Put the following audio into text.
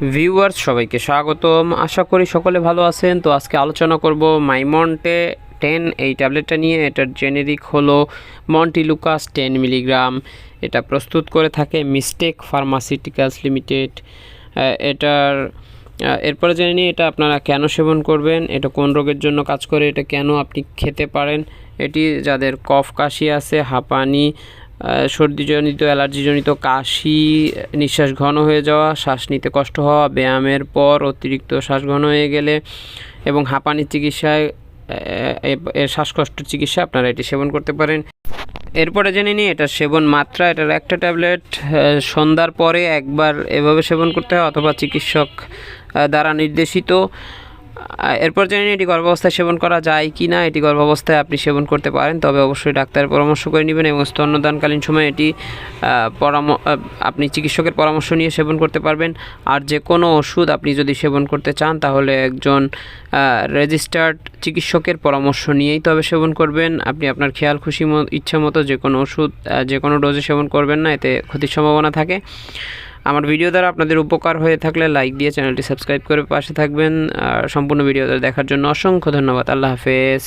Viewers, সবাইকে স্বাগতম। আশা করি সকলে ভালো আছেন। তো আজকে আলোচনা করব মাইমন্টে টেন, এই ট্যাবলেটটা নিয়ে। এটার জেনেরিক হলো মন্টিলুকাস টেন মিলিগ্রাম। এটা প্রস্তুত করে থাকে মিস্টেক ফার্মাসিউটিক্যালস লিমিটেড। এটার এরপরে জেনে নিই, এটা আপনারা কেন সেবন করবেন? এটা কোন রোগের জন্য কাজ করে? এটা কেন আপনি খেতে পারেন? এটি যাদের কফ কাশি আছে, হাঁপানি সর্দিজনিত, অ্যালার্জিজনিত, কাশি, নিঃশ্বাস ঘন হয়ে যাওয়া, শ্বাস নিতে কষ্ট হওয়া, ব্যায়ামের পর অতিরিক্ত শ্বাস ঘন হয়ে গেলে এবং হাঁপানির চিকিৎসায় শ্বাসকষ্ট চিকিৎসা আপনারা এটি সেবন করতে পারেন। এরপরে জেনে নিই এটার সেবন মাত্রা, এটার একটা ট্যাবলেট সন্ধ্যার পরে একবার এভাবে সেবন করতে হয় অথবা চিকিৎসক দ্বারা নির্দেশিত। এরপর জানি এটি গর্ভাবস্থায় সেবন করা যায় কি না, এটি গর্ভাবস্থায় আপনি সেবন করতে পারেন, তবে অবশ্যই ডাক্তারের পরামর্শ করে নেবেন এবং স্তন্যদানকালীন সময় এটি পরাম আপনি চিকিৎসকের পরামর্শ নিয়ে সেবন করতে পারবেন। আর যে কোনো ওষুধ আপনি যদি সেবন করতে চান, তাহলে একজন রেজিস্টার্ড চিকিৎসকের পরামর্শ নিয়েই তবে সেবন করবেন। আপনি আপনার খেয়াল, খুশি ইচ্ছা মতো যে কোনো ওষুধ যে কোনো ডোজে সেবন করবেন না, এতে ক্ষতির সম্ভাবনা থাকে। আমার ভিডিও দ্বারা আপনাদের উপকার হয়ে থাকলে লাইক দিয়ে চ্যানেলটি সাবস্ক্রাইব করে পাশে থাকবেন। আর সম্পূর্ণ ভিডিও দেখার জন্য অসংখ্য ধন্যবাদ। আল্লাহ হাফেজ।